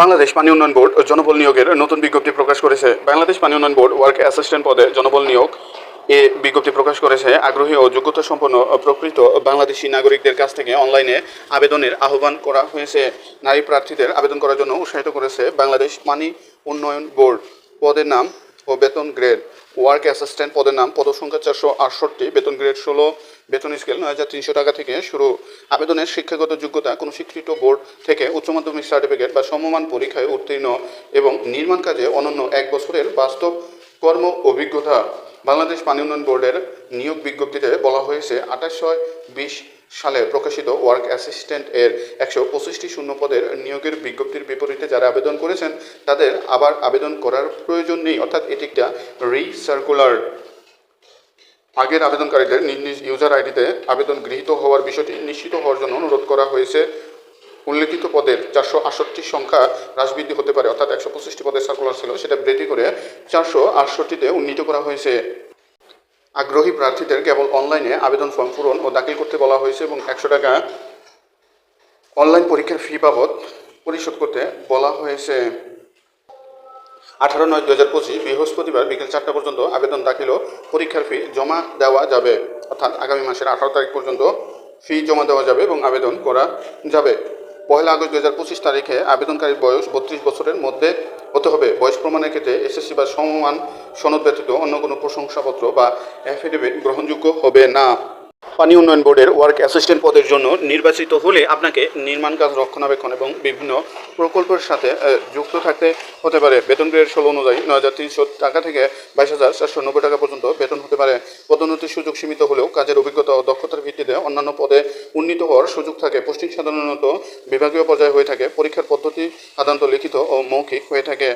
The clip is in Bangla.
বাংলাদেশ পানি উন্নয়ন বোর্ড জনবল নিয়োগের নতুন বিজ্ঞপ্তি প্রকাশ করেছে। বাংলাদেশ পানি উন্নয়ন বোর্ড ওয়ার্ক অ্যাসিস্ট্যান্ট পদে জনবল নিয়োগ এ বিজ্ঞপ্তি প্রকাশ করেছে। আগ্রহী ও যোগ্যতা সম্পন্ন প্রকৃত বাংলাদেশি নাগরিকদের কাছ থেকে অনলাইনে আবেদনের আহ্বান করা হয়েছে। নারী প্রার্থীদের আবেদন করার জন্য উৎসাহিত করেছে বাংলাদেশ পানি উন্নয়ন বোর্ড। পদের নাম ও বেতন গ্রেড ওয়ার্ক অ্যাসিস্ট্যান্ট পদের নাম, পদসংখ্যা চারশো আটষট্টি, বেতন গ্রেড ষোলো, বেতন স্কেল নয় হাজার তিনশো টাকা থেকে শুরু। আবেদনের শিক্ষাগত যোগ্যতা, কোনো স্বীকৃত বোর্ড থেকে উচ্চ মাধ্যমিক সার্টিফিকেট বা সমমান পরীক্ষায় উত্তীর্ণ এবং নির্মাণ কাজে অনন্য এক বছরের বাস্তব কর্ম অভিজ্ঞতা। বাংলাদেশ পানি উন্নয়ন বোর্ডের নিয়োগ বিজ্ঞপ্তিতে বলা হয়েছে, আঠাশ ছয় বিশ সালে প্রকাশিত ওয়ার্ক অ্যাসিস্ট্যান্ট এর একশো পঁচিশটি শূন্য পদের নিয়োগের বিজ্ঞপ্তির বিপরীতে যারা আবেদন করেছেন, তাদের আবার আবেদন করার প্রয়োজন নেই, অর্থাৎ এটি একটা রিসার্কুলার। আগের আবেদনকারীদের নিজ নিজ ইউজার আইডিতে আবেদন গৃহীত হওয়ার বিষয়টি নিশ্চিত হওয়ার জন্য অনুরোধ করা হয়েছে। উল্লেখিত পদের চারশো আটষট্টি সংখ্যা হ্রাসবৃদ্ধি হতে পারে, অর্থাৎ একশো পঁচিশটি পদের সার্কুলার ছিল, সেটা বৃদ্ধি করে চারশো আটষট্টিতে উন্নীত করা হয়েছে। আগ্রহী প্রার্থীদের কেবল অনলাইনে আবেদন ফর্ম পূরণ ও দাখিল করতে বলা হয়েছে এবং একশো টাকা অনলাইন পরীক্ষার ফি বাবদ পরিশোধ করতে বলা হয়েছে। আঠারো নয় দু হাজার পঁচিশ বৃহস্পতিবার বিকেল চারটা পর্যন্ত আবেদন দাখিল ও পরীক্ষার ফি জমা দেওয়া যাবে। অর্থাৎ আগামী মাসের আঠারো তারিখ পর্যন্ত ফি জমা দেওয়া যাবে এবং আবেদন করা যাবে। পয়লা আগস্ট দু হাজার পঁচিশ তারিখে আবেদনকারীর বয়স বত্রিশ বছরের মধ্যে হতে হবে। বয়স প্রমাণের ক্ষেত্রে এসএসসি বা সমমান সনদ ব্যতীত অন্য কোনো প্রশংসাপত্র বা অ্যাফিডেভিট গ্রহণযোগ্য হবে না। পানি উন্নয়ন বোর্ডের ওয়ার্ক অ্যাসিস্ট্যান্ট পদের জন্য নির্বাচিত হলে আপনাকে নির্মাণ কাজ রক্ষণাবেক্ষণ এবং বিভিন্ন প্রকল্পের সাথে যুক্ত থাকতে হতে পারে। বেতন গ্রেড ষোলো অনুযায়ী নয় হাজার তিনশো টাকা থেকে বাইশ হাজার চারশো নব্বই টাকা পর্যন্ত বেতন হতে পারে। পদোন্নতির সুযোগ সীমিত হলেও কাজের অভিজ্ঞতা ও দক্ষতার ভিত্তিতে অন্যান্য পদে উন্নীত হওয়ার সুযোগ থাকে। পোস্টিং সাধারণত বিভাগীয় পর্যায়ে হয়ে থাকে। পরীক্ষার পদ্ধতি সাধারণত লিখিত ও মৌখিক হয়ে থাকে।